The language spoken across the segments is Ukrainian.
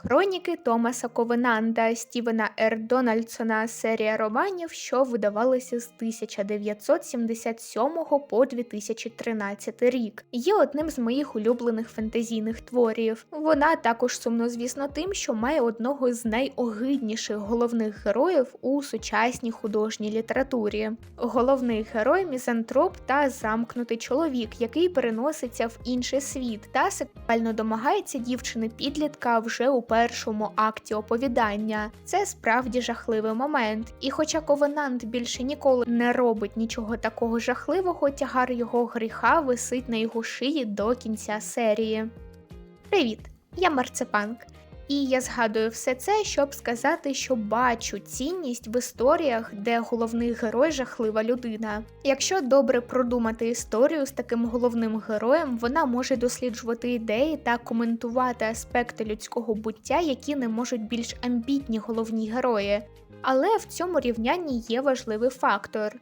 Хроніки Томаса Ковенанда Стівена Р. Дональдсона серія романів, що видавалися з 1977 по 2013 рік. Є одним з моїх улюблених фентезійних творів. Вона також сумнозвісно тим, що має одного з найогидніших головних героїв у сучасній художній літературі. Головний герой мізантроп та замкнутий чоловік, який переноситься в інший світ та сексуально домагається дівчини підлітка вже у першому акті оповідання. Це справді жахливий момент. І хоча Ковенант більше ніколи не робить нічого такого жахливого, тягар його гріха висить на його шиї до кінця серії. Привіт, я Марцепанк. І я згадую все це, щоб сказати, що бачу цінність в історіях, де головний герой жахлива людина. Якщо добре продумати історію з таким головним героєм, вона може досліджувати ідеї та коментувати аспекти людського буття, які не можуть більш амбітні головні герої. Але в цьому рівнянні є важливий фактор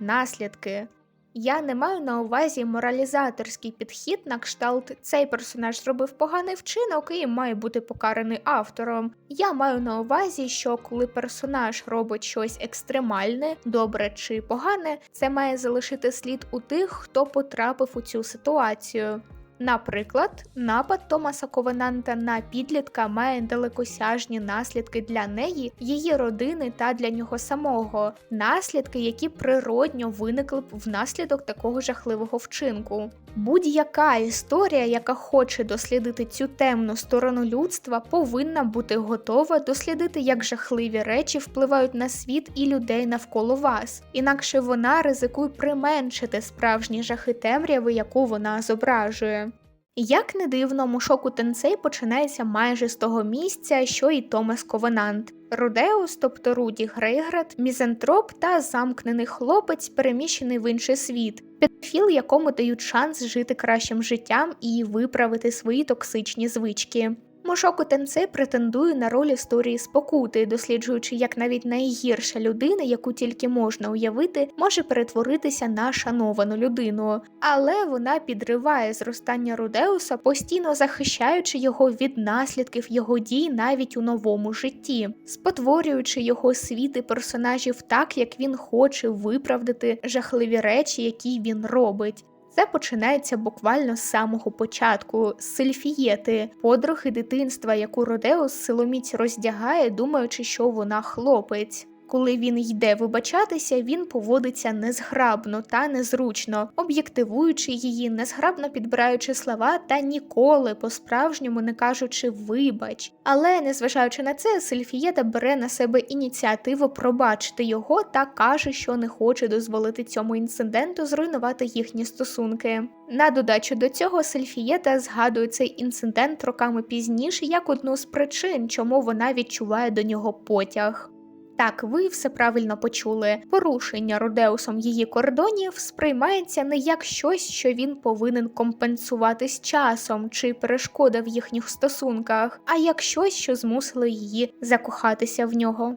наслідки. Я не маю на увазі моралізаторський підхід на кшталт цей персонаж зробив поганий вчинок і має бути покараний автором. Я маю на увазі, що коли персонаж робить щось екстремальне, добре чи погане, це має залишити слід у тих, хто потрапив у цю ситуацію. Наприклад, напад Томаса Ковенанта на підлітка має далекосяжні наслідки для неї, її родини та для нього самого, наслідки, які природньо виникли б внаслідок такого жахливого вчинку. Будь-яка історія, яка хоче дослідити цю темну сторону людства, повинна бути готова дослідити, як жахливі речі впливають на світ і людей навколо вас, інакше вона ризикує применшити справжні жахи темряви, яку вона зображує. Як не дивно, Мушоку Тенцей починається майже з того місця, що і Томас Ковенант. Рудеус, тобто Руді Грейград, мізантроп та замкнений хлопець, переміщений в інший світ, педофіл, якому дають шанс жити кращим життям і виправити свої токсичні звички. Мошоку Тенцей претендує на роль історії спокути, досліджуючи, як навіть найгірша людина, яку тільки можна уявити, може перетворитися на шановану людину, але вона підриває зростання Рудеуса, постійно захищаючи його від наслідків його дій навіть у новому житті, спотворюючи його світи персонажів так, як він хоче виправдати жахливі речі, які він робить. Це починається буквально з самого початку, сельфієти, подруги дитинства, яку Родеус силоміць роздягає, думаючи, що вона хлопець. Коли він йде вибачатися, він поводиться незграбно та незручно, об'єктивуючи її, незграбно підбираючи слова та ніколи по-справжньому не кажучи вибач. Але незважаючи на це, Сельфієта бере на себе ініціативу пробачити його та каже, що не хоче дозволити цьому інциденту зруйнувати їхні стосунки. На додачу до цього, Сельфієта згадує цей інцидент роками пізніше як одну з причин, чому вона відчуває до нього потяг. Так, ви все правильно почули. Порушення Родеусом її кордонів сприймається не як щось, що він повинен компенсувати з часом чи перешкода в їхніх стосунках, а як щось, що змусило її закохатися в нього.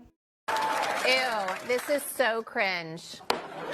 Ew, this is so cringe.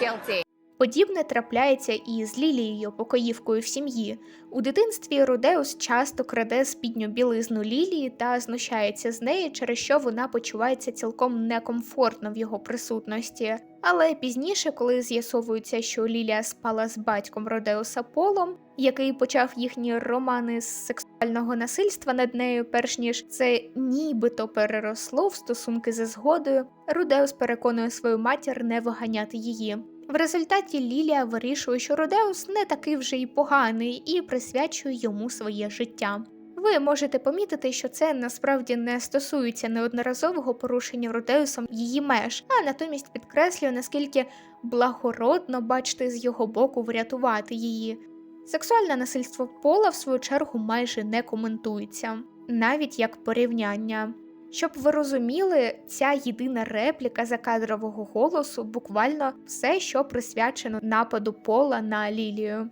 Guilty. Подібне трапляється і з Лілією, покоївкою в сім'ї. У дитинстві Рудеус часто краде спідню білизну Лілії та знущається з неї, через що вона почувається цілком некомфортно в його присутності. Але пізніше, коли з'ясовується, що Лілія спала з батьком Родеуса Полом, який почав їхні романи з сексуального насильства над нею, перш ніж це нібито переросло в стосунки зі згодою, Рудеус переконує свою матір не виганяти її. В результаті Лілія вирішує, що Родеус не такий вже й поганий і присвячує йому своє життя. Ви можете помітити, що це насправді не стосується неодноразового порушення Родеусом її меж, а натомість підкреслює, наскільки благородно бачити з його боку врятувати її. Сексуальне насильство пола, в свою чергу, майже не коментується, навіть як порівняння. Щоб ви розуміли, ця єдина репліка закадрового голосу буквально все, що присвячено нападу Пола на Лілію.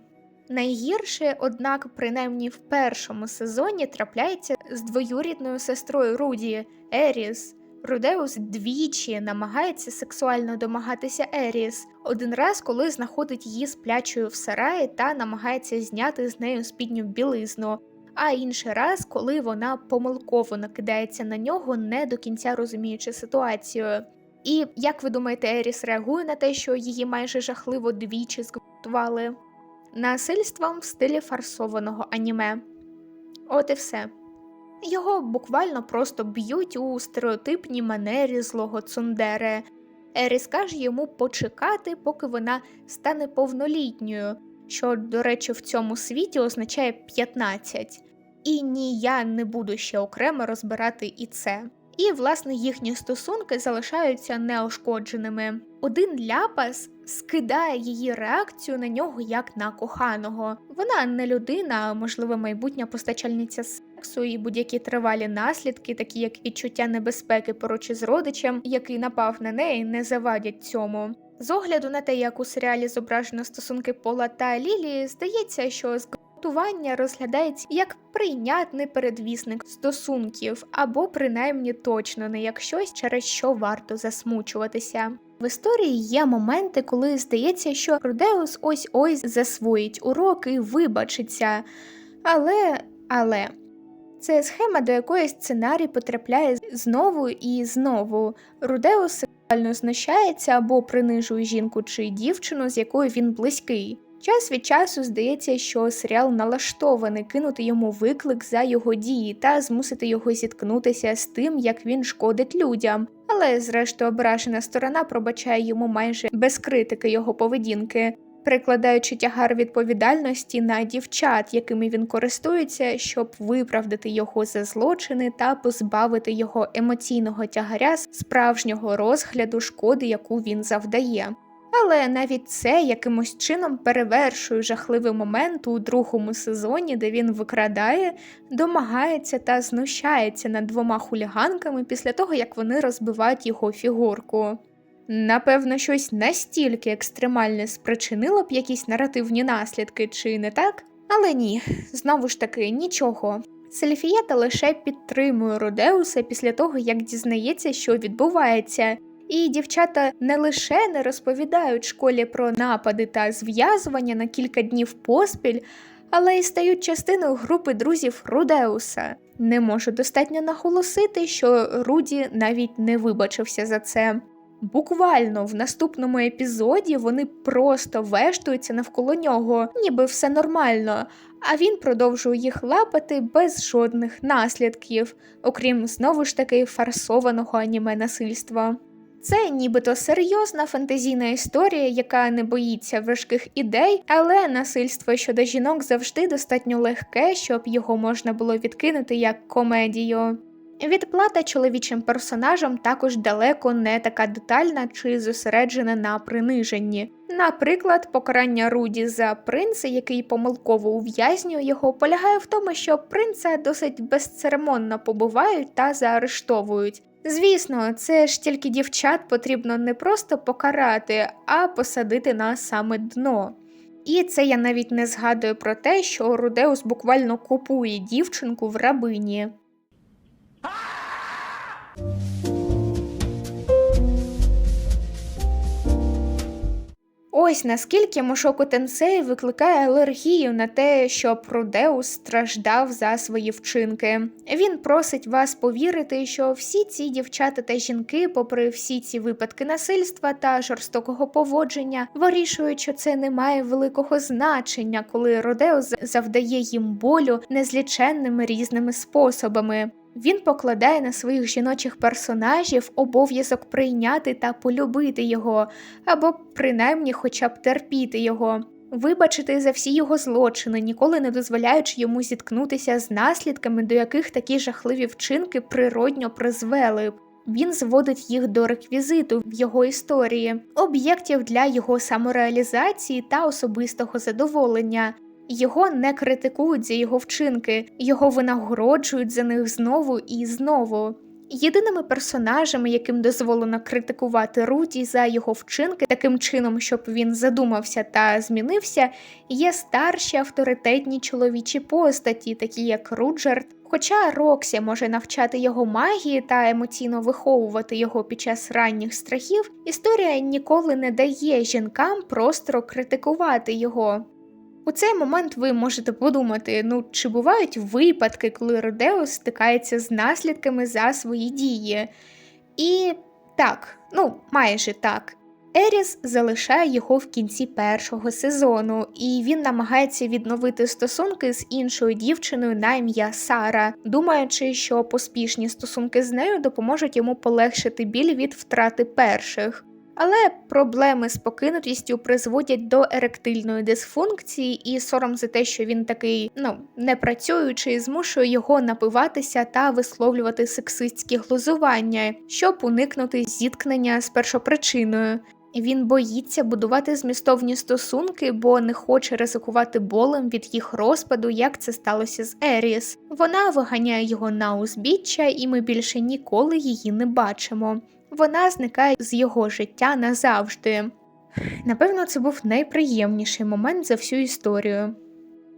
Найгірше, однак, принаймні в першому сезоні трапляється з двоюрідною сестрою Руді Еріс. Рудеус двічі намагається сексуально домагатися Еріс, один раз, коли знаходить її сплячою в сараї та намагається зняти з нею спідню білизну, а інший раз, коли вона помилково накидається на нього, не до кінця розуміючи ситуацію. І як ви думаєте, Еріс реагує на те, що її майже жахливо двічі зґвалтували? Насильством в стилі фарсованого аніме. От і все. Його буквально просто б'ють у стереотипній манері злого цундере. Еріс каже йому почекати, поки вона стане повнолітньою, що, до речі, в цьому світі означає 15. І ні, я не буду ще окремо розбирати і це. І, власне, їхні стосунки залишаються неошкодженими. Один ляпас скидає її реакцію на нього як на коханого. Вона не людина, а можливо, майбутня постачальниця сексу і будь-які тривалі наслідки, такі як відчуття небезпеки поруч із родичем, який напав на неї, не завадять цьому. З огляду на те, як у серіалі зображено стосунки Пола та Лілії, здається, що зґвалтування розглядається як прийнятний передвісник стосунків, або принаймні точно не як щось, через що варто засмучуватися. В історії є моменти, коли здається, що Рудеус ось ось засвоїть уроки і вибачиться. Але, але це схема, до якої сценарій потрапляє знову і знову. Рудеус сексуально знущається або принижує жінку чи дівчину, з якою він близький. Час від часу здається, що серіал налаштований кинути йому виклик за його дії та змусити його зіткнутися з тим, як він шкодить людям. Але, зрештою, ображена сторона пробачає йому майже без критики його поведінки, перекладаючи тягар відповідальності на дівчат, якими він користується, щоб виправдати його за злочини та позбавити його емоційного тягаря справжнього розгляду шкоди, яку він завдає. Але навіть це якимось чином перевершує жахливий момент у другому сезоні, де він викрадає, домагається та знущається над двома хуліганками після того, як вони розбивають його фігурку. Напевно, щось настільки екстремальне спричинило б якісь наративні наслідки, чи не так? Але ні, знову ж таки, нічого. Сельфієта лише підтримує Родеуса після того, як дізнається, що відбувається, і дівчата не лише не розповідають школі про напади та зв'язування на кілька днів поспіль, але й стають частиною групи друзів Рудеуса. Не можу достатньо наголосити, що Руді навіть не вибачився за це. Буквально в наступному епізоді вони просто вештуються навколо нього, ніби все нормально, а він продовжує їх лапати без жодних наслідків, окрім знову ж таки фарсованого аніме насильства. Це нібито серйозна фантазійна історія, яка не боїться важких ідей, але насильство щодо жінок завжди достатньо легке, щоб його можна було відкинути як комедію. Відплата чоловічим персонажам також далеко не така детальна чи зосереджена на приниженні. Наприклад, покарання Руді за принца, який помилково ув'язнює його, полягає в тому, що принца досить безцеремонно побувають та заарештовують. Звісно, це ж тільки дівчат потрібно не просто покарати, а посадити на саме дно. І це я навіть не згадую про те, що Рудеус буквально купує дівчинку в рабині. Ось наскільки Мошоку Тенсей викликає алергію на те, щоб Рудеус страждав за свої вчинки. Він просить вас повірити, що всі ці дівчата та жінки, попри всі ці випадки насильства та жорстокого поводження, вирішують, що це не має великого значення, коли Рудеус завдає їм болю незліченними різними способами. Він покладає на своїх жіночих персонажів обов'язок прийняти та полюбити його, або принаймні хоча б терпіти його, вибачити за всі його злочини, ніколи не дозволяючи йому зіткнутися з наслідками, до яких такі жахливі вчинки природньо призвели. б. Він зводить їх до реквізиту в його історії, об'єктів для його самореалізації та особистого задоволення. Його не критикують за його вчинки, його винагороджують за них знову і знову. Єдиними персонажами, яким дозволено критикувати Руді за його вчинки, таким чином, щоб він задумався та змінився, є старші авторитетні чоловічі постаті, такі як Руджерт. Хоча Роксі може навчати його магії та емоційно виховувати його під час ранніх страхів, історія ніколи не дає жінкам простору критикувати його. У цей момент ви можете подумати: ну чи бувають випадки, коли Родеус стикається з наслідками за свої дії? І так, ну майже так. Еріс залишає його в кінці першого сезону, і він намагається відновити стосунки з іншою дівчиною на ім'я Сара, думаючи, що поспішні стосунки з нею допоможуть йому полегшити біль від втрати перших. Але проблеми з покинутістю призводять до еректильної дисфункції, і сором за те, що він такий, ну не працюючий, змушує його напиватися та висловлювати сексистські глузування, щоб уникнути зіткнення з першопричиною. Він боїться будувати змістовні стосунки, бо не хоче ризикувати болем від їх розпаду, як це сталося з Еріс. Вона виганяє його на узбіччя, і ми більше ніколи її не бачимо. Вона зникає з його життя назавжди. Напевно, це був найприємніший момент за всю історію.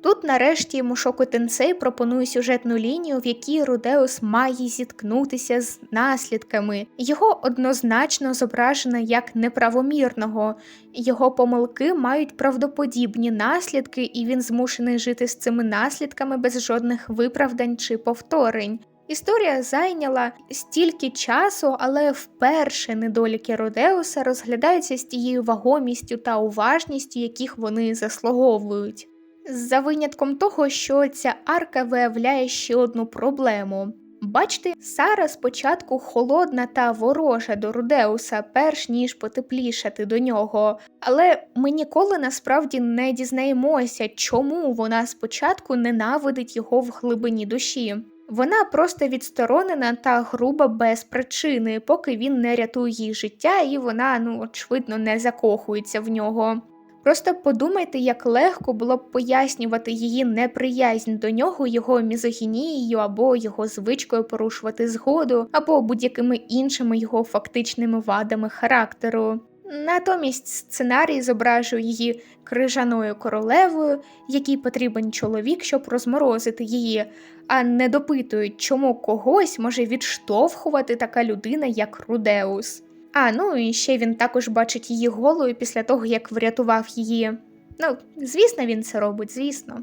Тут, нарешті, Мушоку Тенсей пропонує сюжетну лінію, в якій Рудеус має зіткнутися з наслідками. Його однозначно зображено як неправомірного, його помилки мають правдоподібні наслідки, і він змушений жити з цими наслідками без жодних виправдань чи повторень. Історія зайняла стільки часу, але вперше недоліки Родеуса розглядаються з тією вагомістю та уважністю, яких вони заслуговують. За винятком того, що ця арка виявляє ще одну проблему. Бачите, Сара спочатку холодна та ворожа до Рудеуса, перш ніж потеплішати до нього, але ми ніколи насправді не дізнаємося, чому вона спочатку ненавидить його в глибині душі. Вона просто відсторонена та груба без причини, поки він не рятує їй життя, і вона, ну, очевидно, не закохується в нього. Просто подумайте, як легко було б пояснювати її неприязнь до нього його мізогінією або його звичкою порушувати згоду, або будь-якими іншими його фактичними вадами характеру. Натомість сценарій зображує її крижаною королевою, якій потрібен чоловік, щоб розморозити її, а не допитують, чому когось може відштовхувати така людина, як Рудеус. А, ну і ще він також бачить її голою після того, як врятував її. Ну, звісно, він це робить, звісно.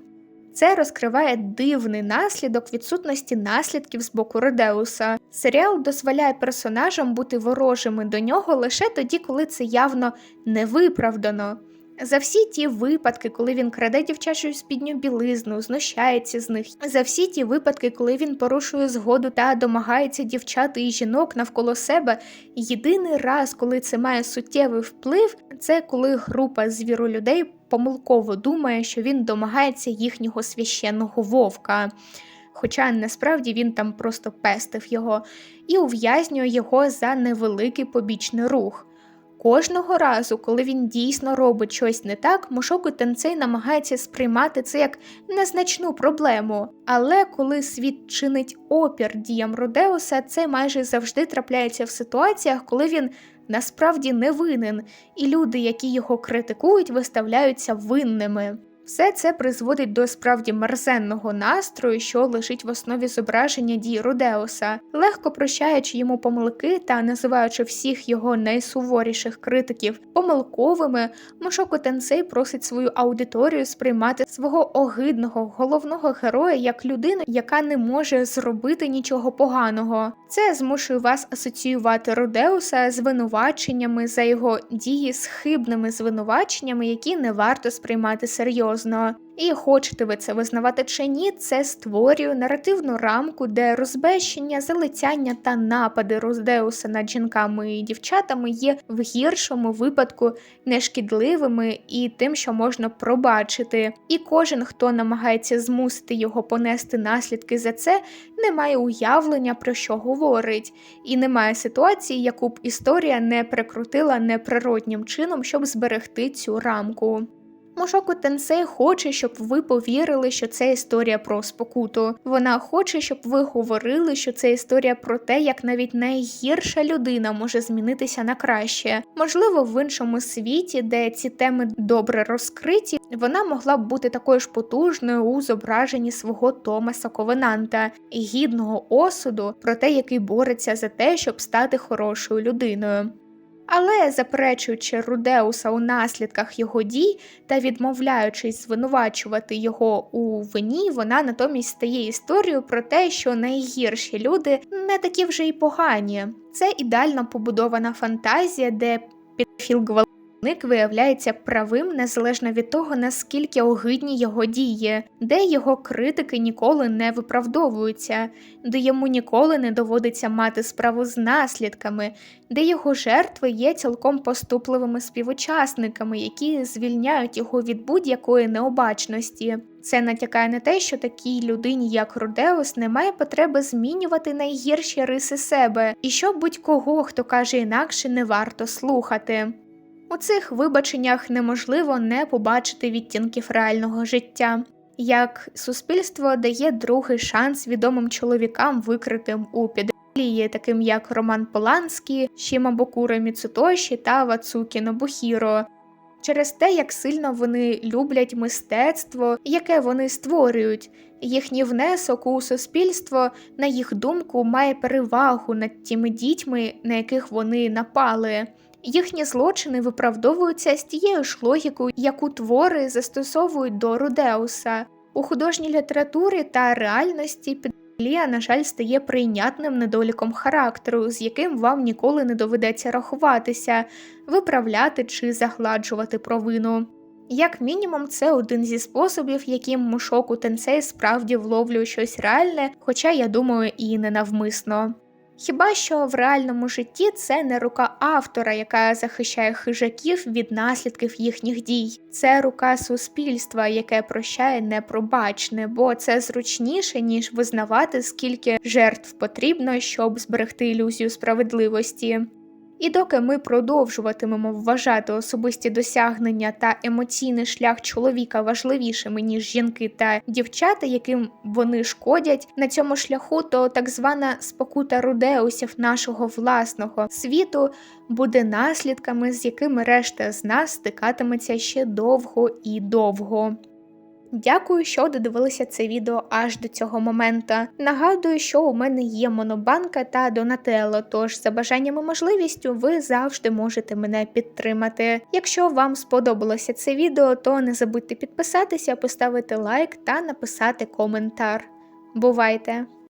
Це розкриває дивний наслідок відсутності наслідків з боку Родеуса. Серіал дозволяє персонажам бути ворожими до нього лише тоді, коли це явно невиправдано. За всі ті випадки, коли він краде дівчачу спідню білизну, знущається з них, за всі ті випадки, коли він порушує згоду та домагається дівчат і жінок навколо себе, єдиний раз, коли це має суттєвий вплив, це коли група звіролюдей помилково думає, що він домагається їхнього священного вовка. Хоча насправді він там просто пестив його і ув'язнює його за невеликий побічний рух. Кожного разу, коли він дійсно робить щось не так, Мошоку Тенцей намагається сприймати це як незначну проблему. Але коли світ чинить опір діям Родеуса, це майже завжди трапляється в ситуаціях, коли він насправді не винен, і люди, які його критикують, виставляються винними. Все це призводить до справді мерзенного настрою, що лежить в основі зображення дій Рудеуса, легко прощаючи йому помилки та називаючи всіх його найсуворіших критиків помилковими, Мошоку Тенсей просить свою аудиторію сприймати свого огидного головного героя як людину, яка не може зробити нічого поганого. Це змушує вас асоціювати Рудеуса звинуваченнями за його дії з хибними звинуваченнями, які не варто сприймати серйозно. І хочете ви це визнавати чи ні, це створює наративну рамку, де розбещення, залицяння та напади Роздеуса над жінками і дівчатами є в гіршому випадку нешкідливими і тим, що можна пробачити. І кожен, хто намагається змусити його понести наслідки за це, не має уявлення про що говорить, і немає ситуації, яку б історія не прикрутила неприроднім чином, щоб зберегти цю рамку. Мошоку Тенсей хоче, щоб ви повірили, що це історія про спокуту. Вона хоче, щоб ви говорили, що це історія про те, як навіть найгірша людина може змінитися на краще. Можливо, в іншому світі, де ці теми добре розкриті, вона могла б бути такою ж потужною у зображенні свого Томаса Ковенанта гідного осуду про те, який бореться за те, щоб стати хорошою людиною. Але заперечуючи Рудеуса у наслідках його дій та відмовляючись звинувачувати його у вині, вона натомість стає історією про те, що найгірші люди не такі вже й погані. Це ідеально побудована фантазія, де підфіл гвалтівник виявляється правим незалежно від того, наскільки огидні його дії, де його критики ніколи не виправдовуються, де йому ніколи не доводиться мати справу з наслідками, де його жертви є цілком поступливими співучасниками, які звільняють його від будь-якої необачності. Це натякає на те, що такій людині, як Рудеус, немає потреби змінювати найгірші риси себе, і що будь-кого, хто каже інакше, не варто слухати. У цих вибаченнях неможливо не побачити відтінків реального життя. Як суспільство дає другий шанс відомим чоловікам, викритим у підлії, таким як Роман Поланський, Шімабокура Міцутоші та Вацукі Нобухіро, через те, як сильно вони люблять мистецтво, яке вони створюють. Їхній внесок у суспільство, на їх думку, має перевагу над тими дітьми, на яких вони напали. Їхні злочини виправдовуються з тією ж логікою, яку твори застосовують до Рудеуса. У художній літературі та реальності підлія, на жаль, стає прийнятним недоліком характеру, з яким вам ніколи не доведеться рахуватися, виправляти чи загладжувати провину. Як мінімум, це один зі способів, яким Мушоку Тенсей справді вловлює щось реальне, хоча я думаю, і ненавмисно. Хіба що в реальному житті це не рука автора, яка захищає хижаків від наслідків їхніх дій, це рука суспільства, яке прощає непробачне, бо це зручніше ніж визнавати, скільки жертв потрібно, щоб зберегти ілюзію справедливості. І доки ми продовжуватимемо вважати особисті досягнення та емоційний шлях чоловіка важливішими, ніж жінки та дівчата, яким вони шкодять на цьому шляху, то так звана спокута рудеусів нашого власного світу буде наслідками, з якими решта з нас стикатиметься ще довго і довго. Дякую, що додивилися це відео аж до цього моменту. Нагадую, що у мене є монобанка та Донателло, тож за бажанням і можливістю ви завжди можете мене підтримати. Якщо вам сподобалося це відео, то не забудьте підписатися, поставити лайк та написати коментар. Бувайте!